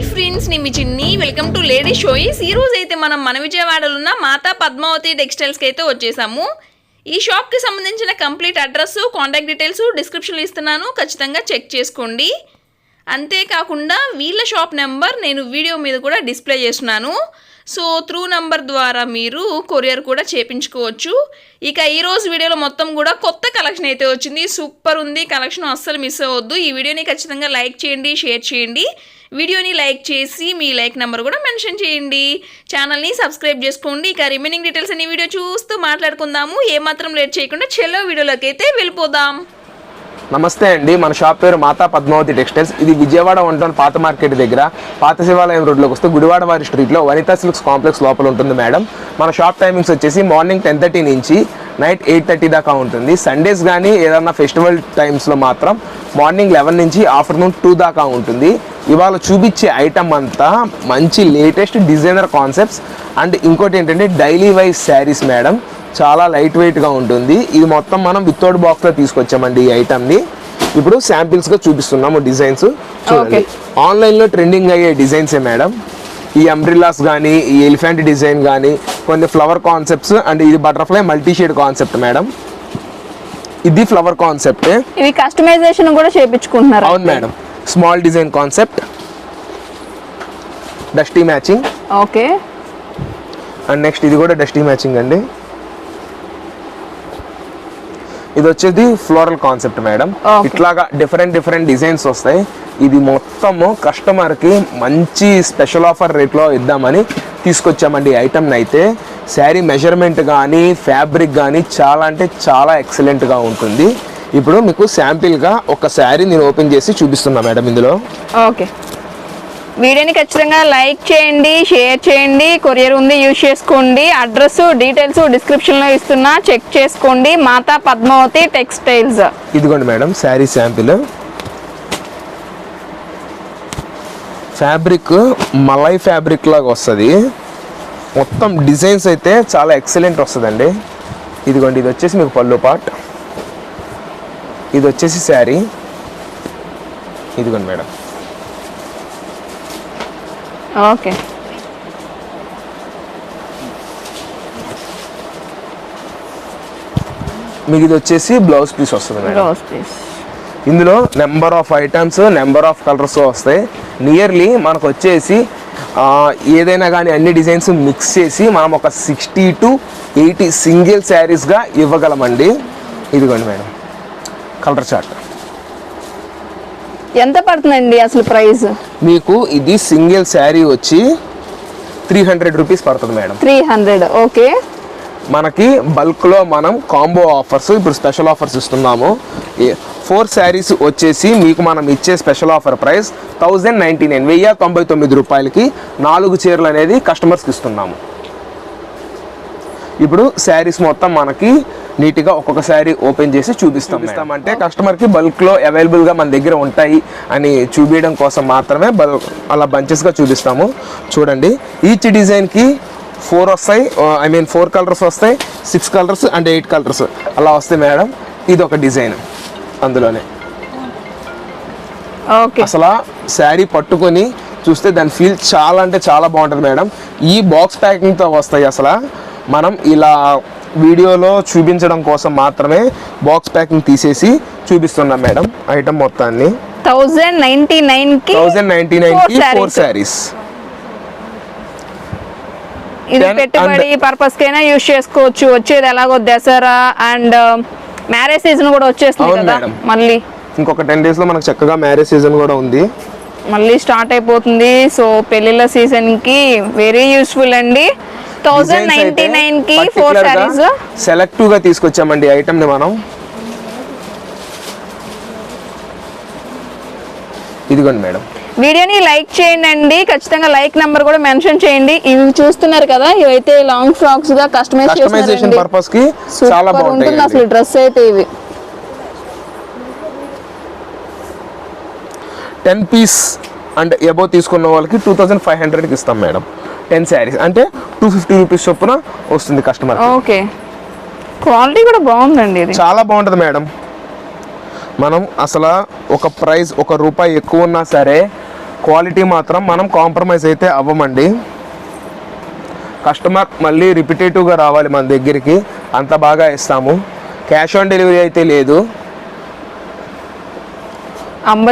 Hi friends నేను మీ చిన్ని. Welcome to lady షోయిస్ ఈ రోజు అయితే మనం మన విజయవాడలో ఉన్న మాతా పద్మావతి టెక్స్టైల్స్కి అయితే వచ్చేసాము. ఈ షాప్కి సంబంధించిన కంప్లీట్ అడ్రస్ కాంటాక్ట్ డీటెయిల్స్ డిస్క్రిప్షన్లో ఇస్తున్నాను. ఖచ్చితంగా చెక్ చేసుకోండి. అంతేకాకుండా వీళ్ళ షాప్ నెంబర్ నేను వీడియో మీద కూడా డిస్ప్లే చేస్తున్నాను. సో త్రూ నంబర్ ద్వారా మీరు కొరియర్ కూడా చేపించుకోవచ్చు. ఇక ఈరోజు వీడియోలో మొత్తం కూడా కొత్త కలెక్షన్ అయితే వచ్చింది. సూపర్ ఉంది. కలెక్షన్ అస్సలు మిస్ అవ్వద్దు. ఈ వీడియోని ఖచ్చితంగా లైక్ చేయండి షేర్ చేయండి. వీడియోని లైక్ చేసి మీ లైక్ నెంబర్ కూడా మెన్షన్ చేయండి. ఛానల్ని సబ్స్క్రైబ్ చేసుకోండి. ఇక రిమైనింగ్ డీటెయిల్స్ అన్ని వీడియో చూస్తూ మాట్లాడుకుందాము. ఏమాత్రం లేట్ చేయకుండా చెల్లో వీడియోలోకి అయితే వెళ్ళిపోదాం. నమస్తే అండి. మన షాప్ పేరు మాతా పద్మావతి టెక్స్టైల్స్. ఇది విజయవాడ వన్ టౌన్ పాత మార్కెట్ దగ్గర పాత శివాలయం రోడ్లోకి వస్తే గుడివాడ వారి స్ట్రీట్లో వనితా సిల్క్స్ కాంప్లెక్స్ లోపల ఉంటుంది మేడం. మన షాప్ టైమింగ్స్ వచ్చేసి మార్నింగ్ టెన్ థర్టీ నుంచి నైట్ ఎయిట్ థర్టీ దాకా ఉంటుంది. సండేస్ కానీ ఏదన్నా ఫెస్టివల్ టైమ్స్లో మాత్రం మార్నింగ్ లెవెన్ నుంచి ఆఫ్టర్నూన్ టూ దాకా ఉంటుంది. ఇవాళ చూపించే ఐటమ్ అంతా మంచి లేటెస్ట్ డిజైనర్ కాన్సెప్ట్స్. అండ్ ఇంకోటి ఏంటంటే డైలీ వైజ్ శారీస్ మేడం. చాలా లైట్ వెయిట్గా ఉంటుంది. ఇది మొత్తం మనం వితౌట్ బాక్స్లో తీసుకొచ్చామండి ఈ ఐటమ్ని ఇప్పుడు శాంపిల్స్గా చూపిస్తున్నాము డిజైన్స్ చూడండి. ఆన్లైన్లో ట్రెండింగ్ అయ్యే డిజైన్సే మేడం ఈ అంబ్రిల్లాస్ కానీ ఈ ఎలిఫెంట్ డిజైన్ కానీ కొన్ని ఫ్లవర్ కాన్సెప్ట్స్ అండ్ ఇది butterfly multi shade concept madam ఇది ఫ్లవర్ కాన్సెప్ట్ ఇవి కస్టమైజేషన్ కూడా చేపించుకుంటున్నారు అవును madam small design concept dusty matching okay and next ఇది కూడా డస్టీ మ్యాచింగ్ అండి. ఇది వచ్చేది ఫ్లోరల్ కాన్సెప్ట్ మేడం. ఇట్లాగా డిఫరెంట్ డిఫరెంట్ డిజైన్స్ వస్తాయి. ఇది మొత్తము కస్టమర్కి మంచి స్పెషల్ ఆఫర్ రేట్లో ఇద్దామని తీసుకొచ్చామండి ఈ ఐటమ్ని అయితే. శారీ మెజర్మెంట్ కానీ ఫ్యాబ్రిక్ కానీ చాలా అంటే చాలా ఎక్సలెంట్గా ఉంటుంది. ఇప్పుడు మీకు శాంపిల్గా ఒక శారీ నేను ఓపెన్ చేసి చూపిస్తున్నా మేడం ఇందులో. ఓకే. వీడియోని ఖచ్చితంగా లైక్ చేయండి షేర్ చేయండి కొరియర్ ఉంది యూజ్ చేసుకోండి. అడ్రస్ డీటెయిల్స్ డిస్క్రిప్షన్లో ఇస్తున్నా. చెక్ చేసుకోండి. మాతా పద్మావతి టెక్స్టైల్స్. ఇదిగోండి madam sari sample. Fabric malai fabric లాగా వస్తుంది. మొత్తం డిజైన్స్ అయితే చాలా ఎక్సలెంట్ వస్తుందండి. ఇదిగోండి ఇది వచ్చేసి మీకు పళ్ళు పాట్ ఇది వచ్చేసి శారీ. ఇదిగోండి మేడం. ఓకే. మీకు ఇది వచ్చేసి బ్లౌజ్ పీస్ వస్తుంది మేడం. Rose piece. ఇందులో number of items number of colours వస్తాయి. నియర్లీ మనకు వచ్చేసి ఏదైనా కానీ అన్ని డిజైన్స్ మిక్స్ చేసి మనం ఒక సిక్స్టీ టు ఎయిటీ సింగిల్ శారీస్గా ఇవ్వగలమండి. ఇదిగోండి మేడం. Colour chart. ఎంత పడుతుందండి అసలు ప్రైస్? మీకు ఇది సింగిల్ శారీ వచ్చి త్రీ హండ్రెడ్ రూపీస్ పడుతుంది మేడం. Three hundred okay. మనకి బల్క్లో మనం కాంబో ఆఫర్స్ ఇప్పుడు స్పెషల్ ఆఫర్స్ ఇస్తున్నాము. ఫోర్ శారీస్ వచ్చేసి మీకు మనం ఇచ్చే special offer price thousand ninety nine వెయ్యి తొంభై తొమ్మిది రూపాయలకి నాలుగు చీరలు అనేది కస్టమర్స్కి ఇస్తున్నాము. ఇప్పుడు శారీస్ మొత్తం మనకి నీట్గా ఒక్కొక్క శారీ ఓపెన్ చేసి చూపిస్తాం అంటే కస్టమర్కి బల్క్లో అవైలబుల్గా మన దగ్గర ఉంటాయి అని చూపించడం కోసం మాత్రమే బల్ అలా బంచెస్గా చూపిస్తాము. చూడండి ఈచ్ డిజైన్కి ఫోర్ వస్తాయి ఐ మీన్ ఫోర్ కలర్స్ వస్తాయి six colours and eight colours అలా వస్తాయి మేడం ఇది ఒక డిజైన్ అందులోనే. ఓకే. అసలు శారీ పట్టుకొని చూస్తే దాని ఫీల్ చాలా అంటే చాలా బాగుంటుంది మేడం. ఈ బాక్స్ ప్యాకింగ్తో వస్తాయి అసలు. మనం ఇలా వీడియోలో చూపించడం కోసం మాత్రమే బాక్స్ ప్యాకింగ్ తీసేసి చూపిస్తున్నాం మేడం ఐటమ్ మొత్తాన్ని. థౌజండ్ నైన్టీ నైన్కి థౌజండ్ నైన్టీ నైన్ Four కి ఫోర్. శారీస్ ఇది పెట్టుబడి పర్పస్ కైనా యూజ్ చేసుకోవచ్చు. వచ్చేది ఎలాగో దసరా అండ్ మ్యారేజ్ సీజన్ కూడా వచ్చేస్తుంది కదా. మళ్ళీ. ఇంకొక టెన్ డేస్లో మనకు చక్కగా మ్యారేజ్ సీజన్ కూడా ఉంది. మళ్ళీ స్టార్ట్ అయిపోతుంది. సో పెళ్ళిళ్ళ సీజన్కి వెరీ యూస్ఫుల్ అండి. థౌజండ్ నైన్టీ నైన్కి ఫోర్ శారీస్ సెలెక్టివ్గా తీసుకొచ్చామండి ఐటమ్ని మనం. ఇదిగోండి మేడం. వీడియోని లైక్ చేయండి ఖచ్చితంగా లైక్ నెంబర్ కూడా మెన్షన్ చేయండి. ఇవి చూస్తున్నారు కదా ఇవైతే లాంగ్ ఫ్రాక్స్గా కస్టమైజ్ కస్టమైజేషన్ పర్పస్కి చాలా బాగుంటాయి అసలు డ్రెస్ అయితే ఇవి. టెన్ పీస్ అండ్ ఎబో తీసుకున్న వాళ్ళకి టూ థౌజండ్ ఫైవ్ హండ్రెడ్కి ఇస్తాం మేడం. టెన్ శారీస్. అంటే టూ ఫిఫ్టీ రూపీస్ చొప్పున వస్తుంది కస్టమర్ ఓకే. క్వాలిటీ కూడా బాగుందండి ఇది. చాలా బాగుంటుంది మేడం. మనం అసలు ఒక ప్రైస్ ఒక రూపాయి ఎక్కువ ఉన్నా సరే క్వాలిటీ మాత్రం మనం కాంప్రమైజ్ అయితే అవ్వమండి. కస్టమర్ మళ్ళీ రిపిటేటివ్గా రావాలి మన దగ్గరికి. అంత బాగా ఇస్తాము. క్యాష్ ఆన్ డెలివరీ అయితే లేదు.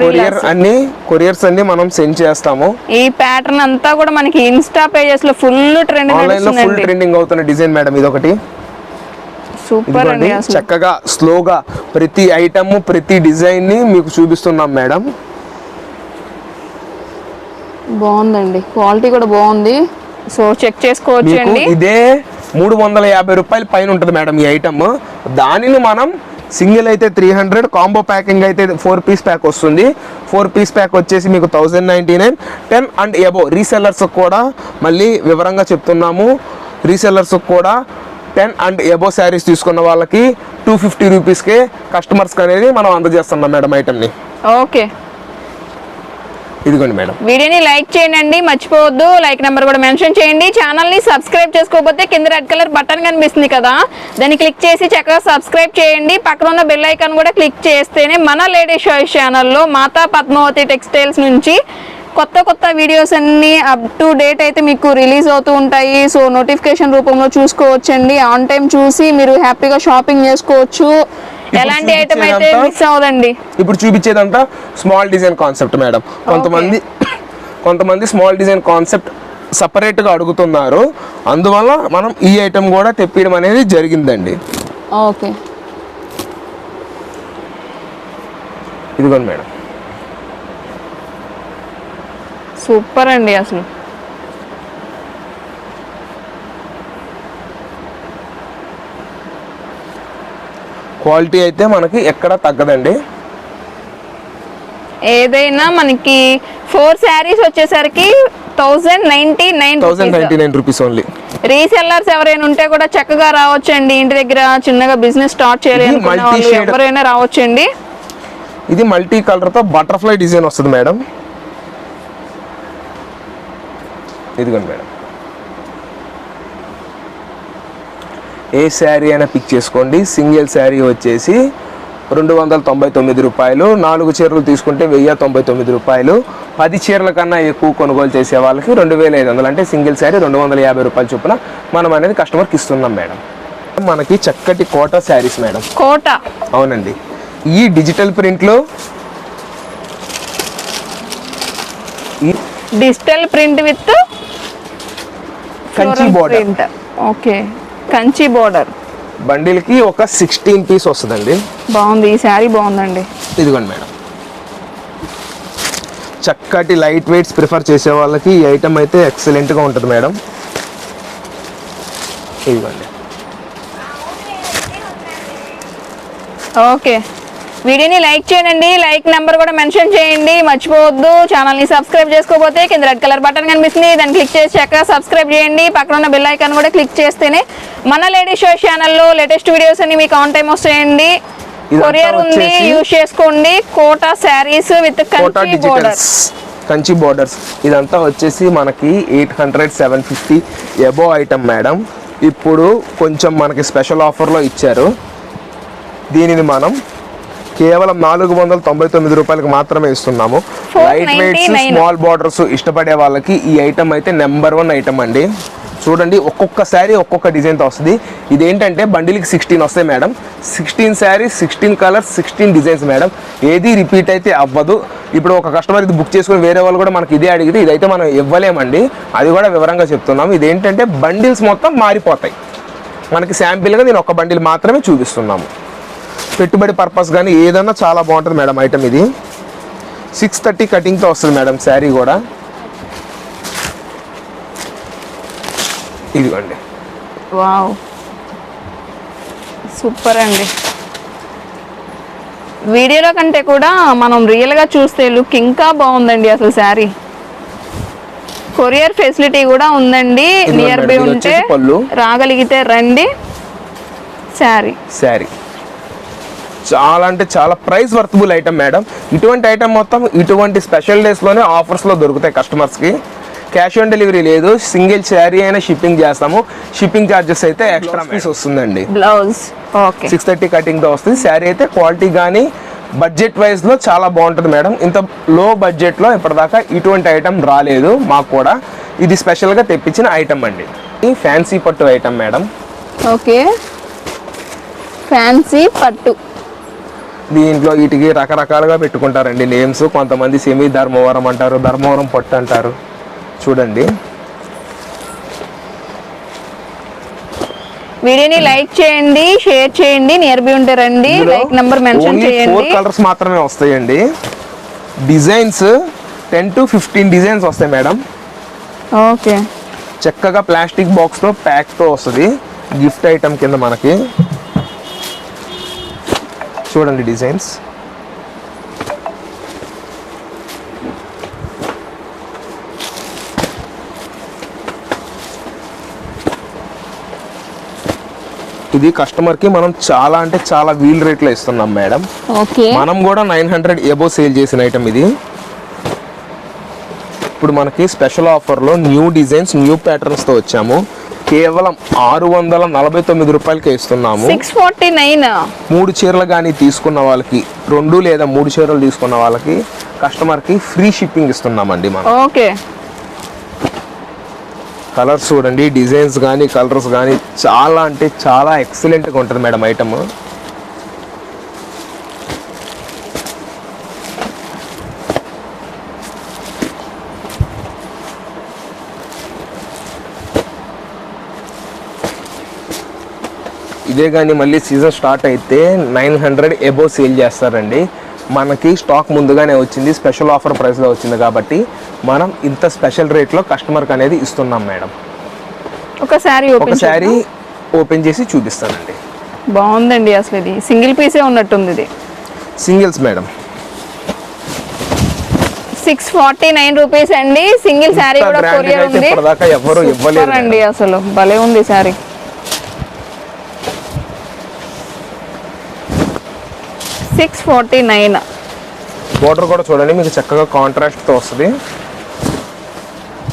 కొరియర్ అన్ని కొరియర్స్ అన్ని మనం సెండ్ చేస్తాము. ఈ ప్యాటర్న్ అంతా కూడా మనకి ఇన్స్టా పేజెస్లో ఫుల్ ట్రెండ్ ఆన్లైన్లో ఫుల్ ట్రెండింగ్ అవుతున్న డిజైన్ మేడం ఇది ఒకటి సూపర్ అండి చక్కగా స్లోగా ప్రతి ఐటమ్ ప్రతి డిజైన్ని మీకు చూపిస్తున్నాం మేడం బాగుందండి. క్వాలిటీ కూడా బాగుంది. సో చెక్ చేసుకోవచ్చు అండి ఇదే మూడు వందల యాభై రూపాయల పైన ఉంటుంది మేడం ఈ ఐటమ్ దానిని మనం సింగిల్ అయితే త్రీ హండ్రెడ్ కాంబో ప్యాకింగ్ అయితే ఫోర్ పీస్ ప్యాక్ వస్తుంది. ఫోర్ పీస్ ప్యాక్ వచ్చేసి మీకు thousand ninety nine ten and above resellers కూడా మళ్ళీ వివరంగా చెప్తున్నాము. రీసెల్లర్స్ కూడా టెన్ అండ్ ఎబో శారీస్ తీసుకున్న వాళ్ళకి టూ ఫిఫ్టీ రూపీస్కే కస్టమర్స్కి అనేది మనం అందజేస్తున్నాం మేడం ఐటమ్ని ఓకే ఇదిగోండి మేడం. వీడియోని లైక్ చేయండి మర్చిపోవద్దు. లైక్ నెంబర్ కూడా మెన్షన్ చేయండి. ఛానల్ని సబ్స్క్రైబ్ చేసుకోకపోతే కింద రెడ్ కలర్ బటన్ కనిపిస్తుంది కదా దాన్ని క్లిక్ చేసి చక్కగా సబ్స్క్రైబ్ చేయండి. పక్కన ఉన్న బెల్ ఐకాన్ కూడా క్లిక్ చేస్తేనే మన లేడీ షాయిస్ ఛానల్లో మాతా పద్మావతి టెక్స్టైల్స్ నుంచి కొత్త కొత్త వీడియోస్ అన్ని అప్ టు డేట్ అయితే మీకు రిలీజ్ అవుతూ ఉంటాయి. సో నోటిఫికేషన్ రూపంలో చూసుకోవచ్చండి. ఆన్ టైం చూసి మీరు హ్యాపీగా షాపింగ్ చేసుకోవచ్చు. ఎలాంటి ఐటమ్ అయితే మిస్ అవ్వదండి? ఇప్పుడు చూపించేదంతా స్మాల్ డిజైన్ కాన్సెప్ట్ మేడం కొంతమంది కొంతమంది స్మాల్ డిజైన్ కాన్సెప్ట్ సపరేట్గా అడుగుతున్నారు. అందువల్ల మనం ఈ ఐటెం కూడా తెప్పియడం అనేది జరిగిందండి. ఓకే. ఇదిగోండి మేడం సూపర్ అండి అసలు. క్వాలిటీ అయితే మనకి ఎక్కడ తగ్గదండి. ఏదైనా మనకి ఫోర్ శారీస్ వచ్చేసరికి thousand ninety nine thousand ninety nine rupees only. Resellers ఎవరైనా ఉంటే కూడా చక్కగా రావచ్చండి. ఇంటి దగ్గర చిన్నగా బిజినెస్ స్టార్ట్ చేయాలి ఇది అనుకునే వాళ్ళు multi-shade. ఎవరైనా రావచ్చండి. ఇది మల్టీ కలర్తో బటర్ఫ్లై డిజైన్ వస్తుంది మేడం. ఇదిగోండి మేడం. ఏ శారీ అయినా పిక్ చేసుకోండి. సింగిల్ శారీ వచ్చేసి రెండు వందల తొంభై తొమ్మిది రూపాయలు. నాలుగు చీరలు తీసుకుంటే వెయ్యి తొంభై తొమ్మిది రూపాయలు. పది చీరల కన్నా ఎక్కువ కొనుగోలు చేసే వాళ్ళకి రెండు వేల ఐదు వందలు. అంటే సింగిల్ శారీ రెండు వందల యాభై రూపాయల చొప్పున మనం అనేది కస్టమర్కి ఇస్తున్నాం మేడం. మనకి చక్కటి కోట శారీస్ మేడం. కోట. అవునండి. ఈ డిజిటల్ ప్రింట్లో ఈ digital print with Kanchi. Print okay Kanchi border బండిల్కి ఒక సిక్స్టీన్ పీస్ వస్తుందండి. బాగుంది. ఈ శారీ బాగుందండి. ఇదిగోండి మేడం. చక్కటి లైట్ వెయిట్స్ ప్రిఫర్ చేసే వాళ్ళకి ఈ ఐటమ్ అయితే ఎక్సలెంట్గా ఉంటుంది మేడం. ఇదిగోండి. ఓకే. వీడియోని లైక్ చేయండి లైక్ నెంబర్ కూడా మెన్షన్ చేయండి. మర్చిపోవద్దు. ఛానల్ని సబ్స్క్రైబ్ చేసుకోకపోతే కింద రెడ్ కలర్ బటన్ కనిపిస్తుంది. దాన్ని క్లిక్ చేసి చక్కగా సబ్స్క్రైబ్ చేయండి. పక్కన ఉన్న బెల్ ఐకాన్ కూడా క్లిక్ చేస్తేనే మన లేడీ షో ఛానల్లో లేటెస్ట్ వీడియోస్ అన్ని మీకు ఆన్ టైం వస్తాయండి. కొరియర్ ఉంది యూజ్ చేసుకోండి. Kota sarees with Kota Kanchi border digitals Kanchi borders ఇదంతా వచ్చేసి మనకి eight hundred seven fifty above item madam ఇప్పుడు కొంచెం మనకి స్పెషల్ ఆఫర్లో ఇచ్చారు. దీనిని మనం కేవలం నాలుగు వందల తొంభై తొమ్మిది రూపాయలకు మాత్రమే ఇస్తున్నాము. Light weights 499. స్మాల్ బార్డర్స్ ఇష్టపడే వాళ్ళకి ఈ ఐటమ్ అయితే నెంబర్ వన్ ఐటమ్ అండి. చూడండి ఒక్కొక్క శారీ ఒక్కొక్క డిజైన్తో వస్తుంది. ఇదేంటంటే బండిల్కి సిక్స్టీన్ వస్తాయి madam. Sixteen sarees sixteen colours sixteen designs madam. ఏది రిపీట్ అయితే అవ్వదు. ఇప్పుడు ఒక కస్టమర్ ఇది బుక్ చేసుకుని వేరే వాళ్ళు కూడా మనకి ఇదే అడిగితే ఇదైతే మనం ఇవ్వలేమండి. అది కూడా వివరంగా చెప్తున్నాం. ఇదేంటంటే బండిల్స్ మొత్తం మారిపోతాయి. మనకి శాంపిల్గా నేను ఒక బండిల్ మాత్రమే చూపిస్తున్నాము. పెట్టుబడి పర్పస్ కానీ ఏదన్నా చాలా బాగుంటుంది మేడం ఐటమ్ ఇది. సిక్స్ థర్టీ కటింగ్తో వస్తుంది మేడం శారీ కూడా. ఇదిగోండి. వావ్. సూపర్ అండి. వీడియోలో కంటే కూడా మనం రియల్గా చూస్తే లుక్ ఇంకా బాగుందండి అసలు శారీ. కొరియర్ ఫెసిలిటీ కూడా ఉందండి. నియర్ బై ఉంటే. రాగలిగితే రండి. శారీ. శారీ. చాలా అంటే చాలా ప్రైస్ వర్తబుల్ ఐటమ్ మేడం ఇటువంటి ఐటమ్ మొత్తం ఇటువంటి స్పెషల్ డేస్లోనే ఆఫర్స్లో దొరుకుతాయి కస్టమర్స్కి క్యాష్ ఆన్ డెలివరీ లేదు సింగిల్ శారీ అయినా షిప్పింగ్ చేస్తాము. షిప్పింగ్ ఛార్జెస్ అయితే ఎక్స్ట్రా పీస్ వస్తుందండి. బ్లౌజ్ ఓకే సిక్స్ థర్టీ కటింగ్తో వస్తుంది. శారీ అయితే క్వాలిటీ కానీ బడ్జెట్ వైజ్లో చాలా బాగుంటుంది మేడం ఇంత లో బడ్జెట్లో ఇప్పటిదాకా ఇటువంటి ఐటమ్ రాలేదు మాకు కూడా. ఇది స్పెషల్గా తెప్పించిన ఐటమ్ అండి. ఈ ఫ్యాన్సీ పట్టు ఐటమ్ మేడం ఓకే ఫ్యాన్సీ పట్టు. దీంట్లో వీటికి రకరకాలుగా పెట్టుకుంటారండి. నేమ్స్ కొంతమంది సెమీ ధర్మవరం అంటారు ధర్మవరం పట్టు అంటారు. చూడండి. వీడియోని లైక్ చేయండి షేర్ చేయండి నియర్ బై ఉంటే రండి లైక్ నెంబర్ మెన్షన్ ఫోర్ చేయండి. కలర్స్ మాత్రమే వస్తాయండి. Designs ten to fifteen designs వస్తాయి మేడం. ఓకే. చక్కగా ప్లాస్టిక్ బాక్స్తో ప్యాక్తో వస్తుంది. గిఫ్ట్ ఐటమ్ కింద మనకి. చూడండి డిజైన్స్. ఇది కస్టమర్కి మనం చాలా అంటే చాలా వీల్ రేట్లో ఇస్తున్నాం మేడం మనం కూడా నైన్ హండ్రెడ్ ఎబో సేల్ చేసిన ఐటమ్ ఇది. ఇప్పుడు మనకి స్పెషల్ ఆఫర్లో న్యూ డిజైన్స్ న్యూ ప్యాటర్న్స్తో వచ్చాము. కేవలం ఆరు వందల నలభై తొమ్మిది రూపాయలకే ఇస్తున్నాము. సిక్స్ ఫార్టీ నైన్ మూడు చీరలు కానీ తీసుకున్న వాళ్ళకి రెండు లేదా మూడు చీరలు తీసుకున్న వాళ్ళకి కస్టమర్కి ఫ్రీ షిప్పింగ్ ఇస్తున్నామండి మనం. ఓకే. కలర్స్ చూడండి డిజైన్స్ కానీ కలర్స్ కానీ చాలా అంటే చాలా ఎక్సలెంట్గా ఉంటుంది మేడం ఐటమ్ ఇదే కానీ మళ్ళీ సీజన్ స్టార్ట్ అయితే నైన్ హండ్రెడ్ ఎబో సేల్ చేస్తారండి. మనకి స్టాక్ ముందుగానే వచ్చింది స్పెషల్ ఆఫర్ ప్రైస్లో వచ్చింది కాబట్టి మనం ఇంత స్పెషల్ రేట్లో కస్టమర్కి అనేది ఇస్తున్నాం మేడం. ఒక శారీ ఒక శారీ ఓపెన్ చేసి చూపిస్తానండి. బాగుందండి అసలు ఇది. సింగిల్ పీసే ఉన్నట్టుంది ఇది. Singles madam. Six forty nine rupees అండి. సింగిల్ శారీ కూడా కొరియర్ ఉంది. ఎవ్వరూ ఇవ్వలేరు అండి అసలు. భలే ఉంది sari. Six forty nine. Border కూడా చూడండి మీకు చక్కగా కాంట్రాస్ట్తో వస్తుంది.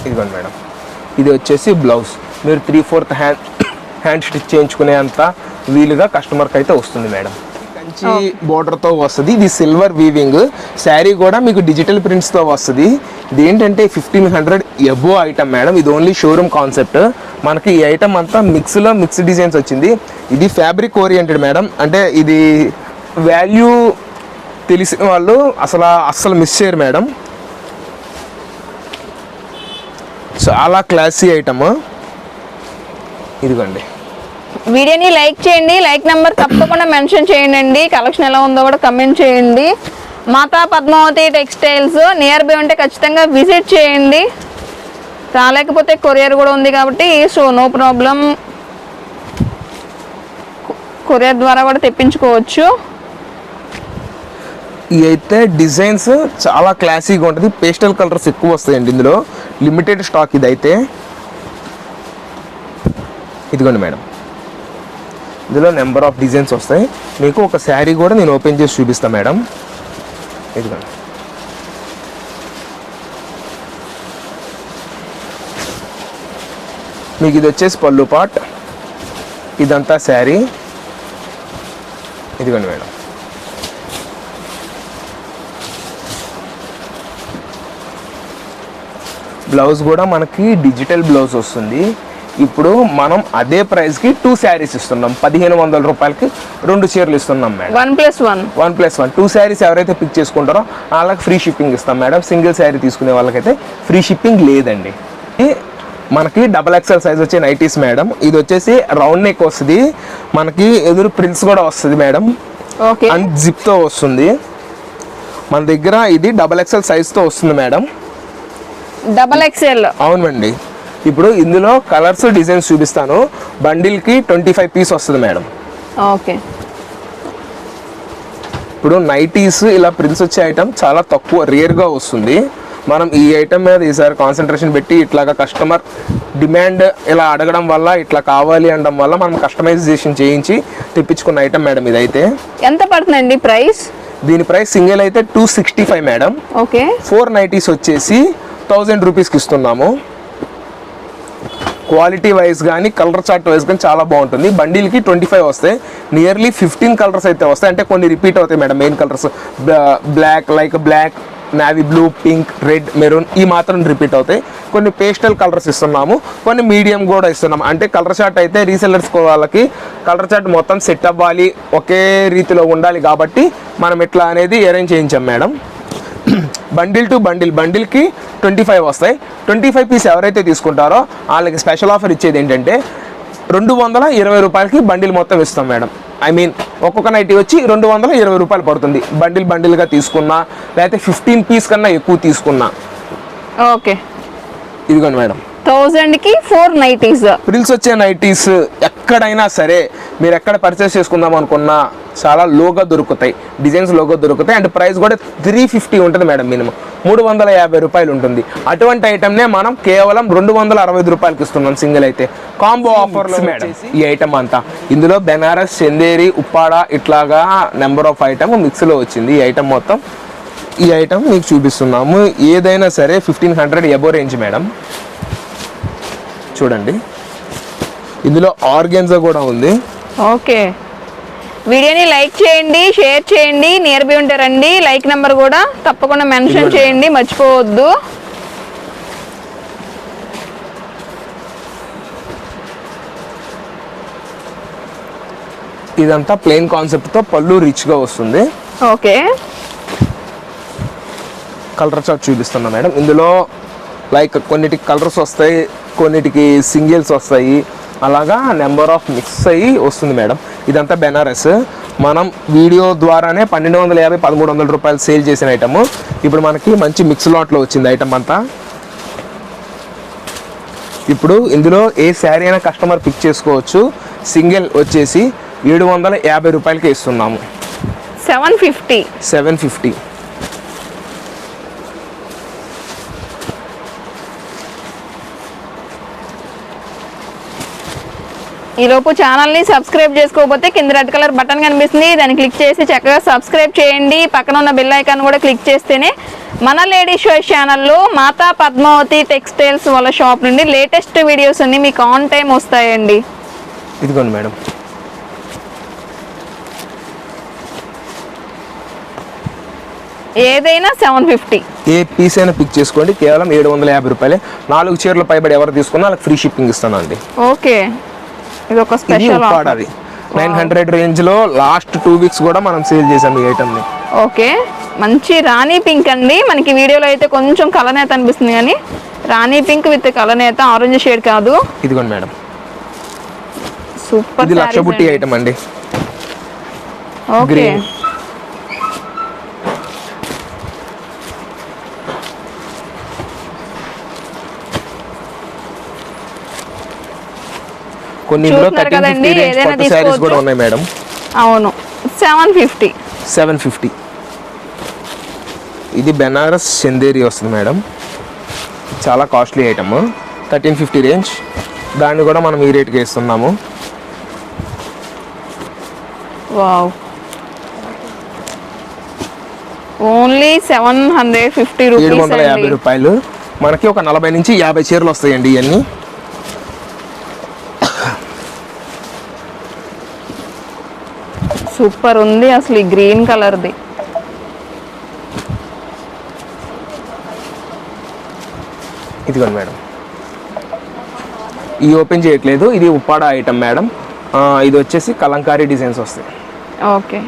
ఇదిగోండి మేడం. ఇది వచ్చేసి బ్లౌజ్ మీరు three fourth hand hand stitch చేయించుకునే అంత వీలుగా కస్టమర్కి అయితే వస్తుంది మేడం. కంచి బోర్డర్తో వస్తుంది. ఇది సిల్వర్ వీవింగ్ శారీ కూడా మీకు డిజిటల్ ప్రింట్స్తో వస్తుంది. ఇది ఏంటంటే fifteen hundred above item madam. ఇది ఓన్లీ షోరూమ్ కాన్సెప్ట్ మనకి ఈ ఐటమ్ అంతా మిక్స్లో మిక్స్ డిజైన్స్ వచ్చింది. ఇది ఫ్యాబ్రిక్ ఓరియంటెడ్ మేడం. అంటే ఇది వాల్యూ తెలిసిన వాళ్ళు అసలు అస్సలు మిస్ చేయరు మేడం. చాలా క్లాసీ ఐటమ్. ఇదిగోండి. వీడియోని లైక్ చేయండి లైక్ నెంబర్ తప్పకుండా మెన్షన్ చేయండి కలెక్షన్ ఎలా ఉందో కూడా కమెంట్ చేయండి. Mata Padmavati textiles near by ఉంటే ఖచ్చితంగా విజిట్ చేయండి. రాలేకపోతే కొరియర్ కూడా ఉంది కాబట్టి సో నో ప్రాబ్లం. కొరియర్ ద్వారా కూడా తెప్పించుకోవచ్చు. ఇవి అయితే డిజైన్స్ చాలా క్లాసీగా ఉంటుంది. పేస్టల్ కలర్స్ ఎక్కువ వస్తాయండి ఇందులో. లిమిటెడ్ స్టాక్ ఇది అయితే ఇదిగోండి మేడం. ఇందులో నెంబర్ ఆఫ్ డిజైన్స్ వస్తాయి. మీకు ఒక శారీ కూడా నేను ఓపెన్ చేసి చూపిస్తాను మేడం. ఇదిగోండి. మీకు ఇది వచ్చేసి పళ్ళు పాట్. ఇదంతా శారీ. ఇదిగోండి మేడం. బ్లౌజ్ కూడా మనకి డిజిటల్ బ్లౌజ్ వస్తుంది. ఇప్పుడు మనం అదే ప్రైస్కి టూ శారీస్ ఇస్తున్నాం. పదిహేను వందల రూపాయలకి రెండు చీరలు ఇస్తున్నాం madam. One plus one one plus one two sarees ఎవరైతే పిక్ చేసుకుంటారో వాళ్ళకి ఫ్రీ షిప్పింగ్ ఇస్తాం మేడం. సింగిల్ శారీ తీసుకునే వాళ్ళకైతే ఫ్రీ షిప్పింగ్ లేదండి. మనకి డబల్ ఎక్సెల్ సైజ్ వచ్చే నైటీస్ మేడం. ఇది వచ్చేసి రౌండ్ నెక్ వస్తుంది. మనకి ఎదురు ప్రింట్స్ కూడా వస్తుంది మేడం. ఓకే అండ్ జిప్తో వస్తుంది. మన దగ్గర ఇది డబల్ ఎక్సెల్ సైజ్తో వస్తుంది మేడం. డబల్ ఎక్స్ఎల్ అవునండి. ఇప్పుడు ఇందులో కలర్స్ డిజైన్స్ చూపిస్తాను. బండిల్కి ట్వంటీ ఫైవ్ పీస్ వస్తుంది మేడం. ఓకే. ఇప్పుడు నైటీస్ ఇలా ప్రింట్స్ వచ్చే ఐటమ్ చాలా తక్కువ రేర్గా వస్తుంది. మనం ఈ ఐటమ్ మీద ఈసారి కాన్సన్ట్రేషన్ పెట్టి ఇట్లాగా కస్టమర్ డిమాండ్ ఇలా అడగడం వల్ల ఇట్లా కావాలి అనడం వల్ల మనం కస్టమైజేషన్ చేయించి తెప్పించుకున్న ఐటమ్ మేడం ఇదైతే. ఎంత పడుతుందండి ప్రైస్? దీని ప్రైస్ సింగిల్ అయితే two sixty five madam. Okay. Four nighties వచ్చేసి థౌజండ్ రూపీస్కి ఇస్తున్నాము. క్వాలిటీ వైజ్ కానీ కలర్ చార్ట్ వైజ్ కానీ చాలా బాగుంటుంది. బండిల్కి ట్వంటీ ఫైవ్ వస్తాయి. నియర్లీ ఫిఫ్టీన్ కలర్స్ అయితే వస్తాయి. అంటే కొన్ని రిపీట్ అవుతాయి madam. Main colours black like black navy blue pink red maroon ఈ మాత్రం రిపీట్ అవుతాయి. కొన్ని పేస్టల్ కలర్స్ ఇస్తున్నాము. కొన్ని మీడియం కూడా ఇస్తున్నాము. అంటే కలర్ చార్ట్ అయితే రీసెలర్స్ వాళ్ళకి కలర్ చార్ట్ మొత్తం సెట్ అవ్వాలి. ఒకే రీతిలో ఉండాలి కాబట్టి మనం ఎట్లా అనేది అరేంజ్ చేయించాం మేడం. బండిల్ టు బండిల్ బండిల్కి ట్వంటీ ఫైవ్ వస్తాయి. ట్వంటీ ఫైవ్ పీస్ ఎవరైతే తీసుకుంటారో వాళ్ళకి స్పెషల్ ఆఫర్ ఇచ్చేది ఏంటంటే రెండు వందల ఇరవై రూపాయలకి బండిల్ మొత్తం ఇస్తాం మేడం. ఐ మీన్ ఒక్కొక్క నైట్ వచ్చి రెండు వందల ఇరవై రూపాయలు పడుతుంది. బండిల్ బండిల్గా తీసుకున్నా లేకపోతే ఫిఫ్టీన్ పీస్ కన్నా ఎక్కువ తీసుకున్నా. ఓకే. ఇదిగోండి మేడం. థౌజండ్కి ఫోర్ నైటీస్ ప్రిల్స్ వచ్చే నైటీస్ ఎక్కడైనా సరే మీరు ఎక్కడ పర్చేస్ చేసుకుందాం అనుకున్నా చాలా లోగా దొరుకుతాయి. డిజైన్స్ లోగా దొరుకుతాయి. అండ్ ప్రైస్ కూడా త్రీ ఫిఫ్టీ ఉంటుంది మేడం మినిమం మూడు వందల యాభై రూపాయలు ఉంటుంది. అటువంటి ఐటమ్నే మనం కేవలం రెండు వందల అరవై ఐదు రూపాయలకి ఇస్తున్నాం సింగిల్ అయితే. కాంబో ఆఫర్లో మేడం ఈ ఐటమ్ అంతా. ఇందులో బెనారస్ చందేరి ఉప్పాడ ఇట్లాగా నెంబర్ ఆఫ్ ఐటమ్ మిక్స్లో వచ్చింది. ఈ ఐటమ్ మొత్తం ఈ ఐటమ్ మీకు చూపిస్తున్నాము. ఏదైనా సరే fifteen hundred above range madam. చూడండి. ఇందులో ఆర్గెన్జా కూడా ఉంది. ఓకే. వీడియోని లైక్ చేయండి షేర్ చేయండి నియర్ బై ఉంటే రండి. లైక్ నెంబర్ కూడా తప్పకుండా మెన్షన్ చేయండి మర్చిపోవద్దు. ఇదంతా ప్లెయిన్ కాన్సెప్ట్తో పళ్ళు రిచ్గా వస్తుంది. ఓకే. కలర్ చార్ట్ చూపిస్తున్నా మేడం. ఇందులో లైక్ కొన్నిటికి కలర్స్ వస్తాయి కొన్నిటికి సింగిల్స్ వస్తాయి. అలాగా నెంబర్ ఆఫ్ మిక్స్ అయ్యి వస్తుంది మేడం. ఇదంతా బెనారస్. మనం వీడియో ద్వారానే పన్నెండు వందల యాభై పదమూడు వందల రూపాయలు సేల్ చేసిన ఐటమ్ ఇప్పుడు మనకి మంచి మిక్స్ లాట్లో వచ్చింది ఐటమ్ అంతా. ఇప్పుడు ఇందులో ఏ శారీ అయినా కస్టమర్ పిక్ చేసుకోవచ్చు. సింగిల్ వచ్చేసి ఏడు వందల యాభై రూపాయలకి ఇస్తున్నాము. Seven fifty. Seven fifty. ఈ లోపు ఛానల్ని సబ్స్క్రైబ్ చేసుకోకపోతే కింద రెడ్ కలర్ బటన్ కనిపిస్తుంది. దాన్ని క్లిక్ చేసి చక్కగా సబ్స్క్రైబ్ చేయండి. పక్కన ఉన్న బెల్ ఐకాన్ కూడా క్లిక్ చేస్తేనే మన లేడీ షో ఛానల్లో మాతా పద్మావతి టెక్స్టైల్స్ వాళ్ళ షాప్ నుండి లేటెస్ట్ వీడియోస్ అన్ని మీకు ఆన్ టైం వస్తాయండి. ఇదిగోండి మేడం. ఏదైనా సెవెన్ ఫిఫ్టీ ఏ పీస్ అయినా పిక్ చేసుకోండి. కేవలం ఏడు వందల యాభై రూపాయలే. నాలుగు చీరల పైబడి ఎవరు తీసుకున్నా వాళ్ళకి ఫ్రీ షిప్పింగ్ ఇస్తానండి. ఓకే. ఇది ఒక స్పెషల్ ఉప్పాడది నైన్ హండ్రెడ్ రేంజ్లో లాస్ట్ టూ వీక్స్ కూడా మనం సేల్ చేసాం ఈ ఐటమ్ని ఓకే. మంచి రాణి పింక్ అండి. మనకి వీడియోలో అయితే కొంచెం కలనేత అనిపిస్తుంది కానీ రాణి పింక్ విత్ కలనేత ఆరెంజ్ షేడ్ కాదు. ఇదిగోండి మేడం. సూపర్ ఇది లక్ష బుట్టి ఐటమ్ అండి. ఓకే. కొన్ని ఇందులో కదండి, ఫిఫ్టీ రేంజ్ పట్టు శారీస్ కూడా. ఉన్నాయి మేడం. అవును సెవెన్ ఫిఫ్టీ సెవెన్ ఫిఫ్టీ ఇది బెనారస్ చందేరి వస్తుంది మేడం. చాలా costly item thirteen fifty range దాన్ని కూడా మనం ఈ రేట్కి ఇస్తున్నాము wow only seven hundred fifty ఏడు వందల యాభై రూపాయలు. మనకి ఒక నలభై నుంచి యాభై చీరలు వస్తాయండి ఇవన్నీ. సూపర్ ఉంది అసలు ఈ గ్రీన్ కలర్ది. ఇదిగోండి మేడం. ఇది ఓపెన్ చేయట్లేదు ఇది ఉప్పాడ ఐటమ్ మేడం. ఆ, ఇది వచ్చేసి కలంకారీ డిజైన్స్ వస్తాయి. ఓకే.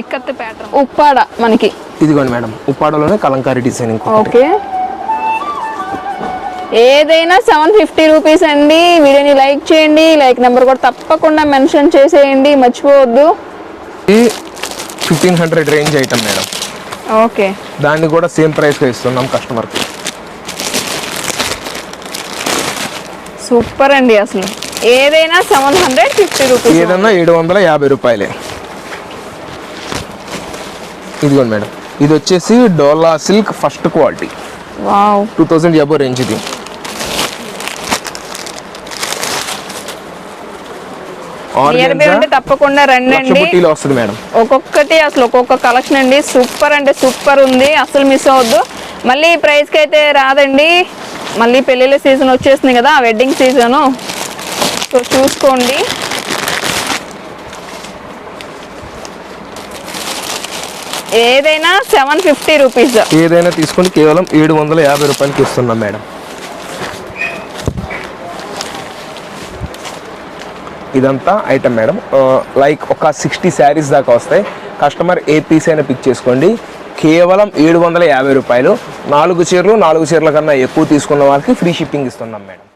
ఇక్కత్ ప్యాటర్న్? ఉప్పాడ మనకి. ఇదిగోండి మేడం ఉప్పాడలోనే కలంకారీ డిజైన్ ఓకే. ఏదైనా సెవెన్ ఫిఫ్టీ రూపీస్ అండి. వీడియోని లైక్ చేయండి లైక్ నెంబర్ కూడా తప్పకుండా మెన్షన్ చేసేయండి మర్చిపోవద్దు. Fifteen hundred range item madam. Okay. దాన్ని కూడా సేమ్ ప్రైస్గా ఇస్తున్నాం కస్టమర్కి సూపర్ అండి అసలు. ఏదైనా సెవెన్ హండ్రెడ్ ఫిఫ్టీ రూపీస్ ఏదన్నా ఏడు వందల యాభై రూపాయలే. ఇదిగోండి మేడం. ఇది వచ్చేసి డోలా silk first quality. Wow. Two thousand above range ఇది. నియర్ బై ఉంటే తప్పకుండా రండి అండి. వస్తుంది మేడం. ఒక్కొక్కటి అసలు ఒక్కొక్క కలెక్షన్ అండి. సూపర్ అంటే సూపర్ ఉంది. అసలు మిస్ అవ్వద్దు. మళ్ళీ ఈ ప్రైస్కి అయితే రాదండి. మళ్ళీ పెళ్ళిళ్ళ సీజన్ వచ్చేసింది కదా వెడ్డింగ్ సీజను సో చూసుకోండి. ఏదైనా సెవెన్ ఫిఫ్టీ రూపీస్ ఏదైనా తీసుకొని కేవలం ఏడు వందల యాభై రూపాయలకి ఇస్తున్నాం మేడం. ఇదంతా ఐటమ్ మేడం లైక్ ఒక సిక్స్టీ శారీస్ దాకా వస్తాయి. కస్టమర్ ఏ పీస్ అయినా పిక్ చేసుకోండి. కేవలం ఏడు వందల యాభై రూపాయలు. నాలుగు చీరలు నాలుగు చీరల కన్నా ఎక్కువ తీసుకున్న వాళ్ళకి ఫ్రీ షిప్పింగ్ ఇస్తున్నాం మేడం